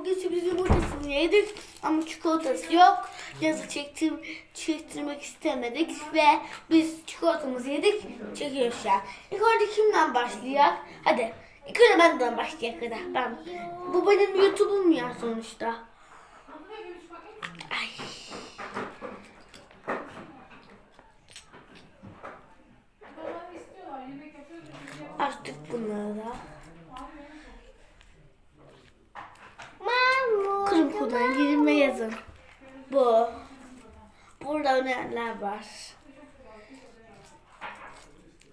bugün sürpriz yumurtasını yedik ama çikolatası yok. Yazı çektir, çektirmek istemedik ve biz çikolatamızı yedik. Çekiyoruz şu an. İlk önce kimden başlayacak? Hadi. İlk önce benden başlayacak hadi. Ben. Bu benim YouTube'um ya sonuçta. Ay. Açtık bunları da. Kodan girin ve yazın. Bu. Burada önerenler var.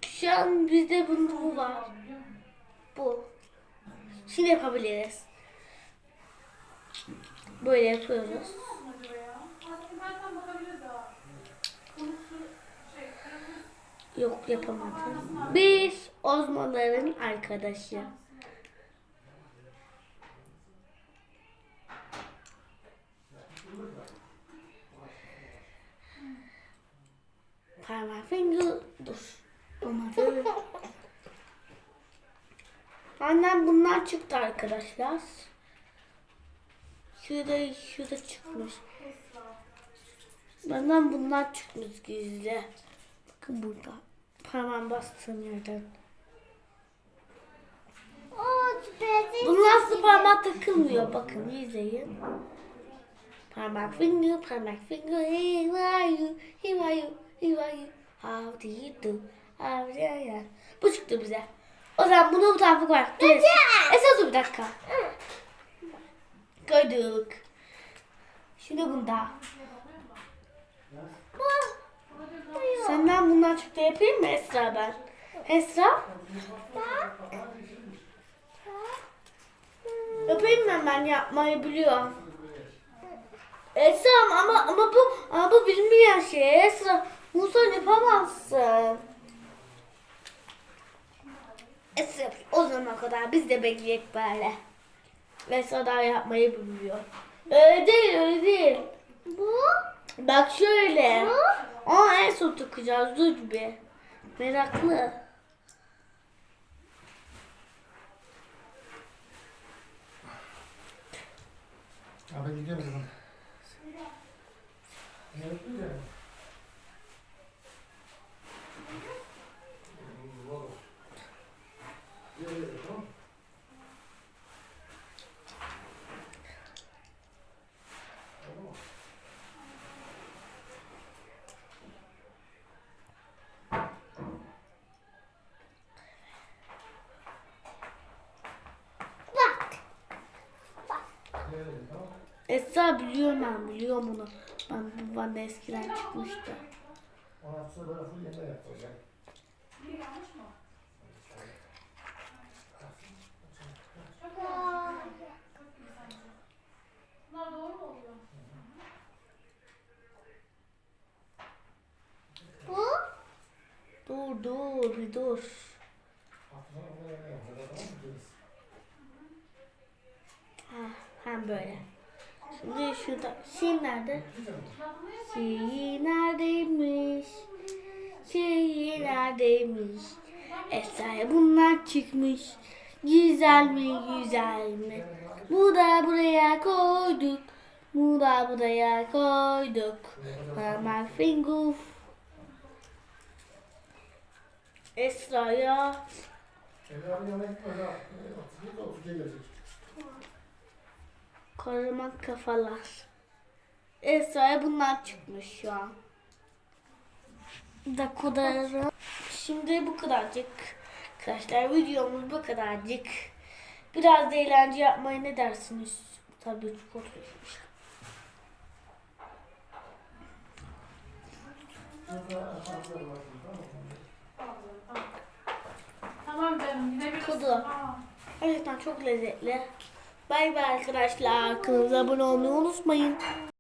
Şu an bizde bunun bu var. Bu. Şimdi yapabiliriz. Böyle yapıyoruz. Yok yapamadım. Biz Ozmaların arkadaşı. Parmak finger dur. Olmadı. Benden bunlar çıktı arkadaşlar. Şurada şurada çıkmış. Benden bunlar çıkmış gizli. Bakın burada. Parmağım bastığım yerden. Bunun aslı parmağa takılmıyor. Bakın izleyin. Parmak finger, parmak finger. Hey, where are you? Hey, where are you? Hey, where are you? How do you do? How do you do? Bu çıktı bize. O zaman bunu bu tarafa koy. Dur. Esas dur bir dakika. Koyduk. Şimdi bunda. Senden bundan çıktı yapayım mı Esra ben? Esra? Yapayım mı ben yapmayı biliyorum. Esra ama ama bu ama bu bilmeyen şey Esra. Bunu sen yapamazsın. Zamana kadar biz de bekleyek böyle. Esra daha yapmayı bilmiyor. Öyle değil öyle değil. Bu? Bak şöyle. Aa en son takacağız dur bir. Meraklı. Abi gidiyorum zaman. Evet, güzel. Bak. Esra biliyorum ben biliyorum onu. Ben bu bana eskiden çıkmıştı. Ondan sonra böyle full yemeğe yapacağım. Bu? Dur dur bir dur. Hem böyle. Şimdi şurada. Şey nerede? Şey neredeymiş? Şey neredeymiş? Esra'ya bunlar çıkmış. Güzel mi güzel mi? Bu da buraya koyduk. Bu da buraya koyduk. Parmak finger. Esra'ya Evde korumak kafalar. Esra'ya bunlar çıkmış şu an. Da kadarı. Şimdi bu kadarcık. Arkadaşlar videomuz bu kadarcık. Biraz da eğlence yapmayı ne dersiniz? Tabii çok oturmuş. Tamam canım gidebilirsin. Kudu. Gerçekten çok lezzetli. Bay bay arkadaşlar. Kanalımıza abone olmayı unutmayın.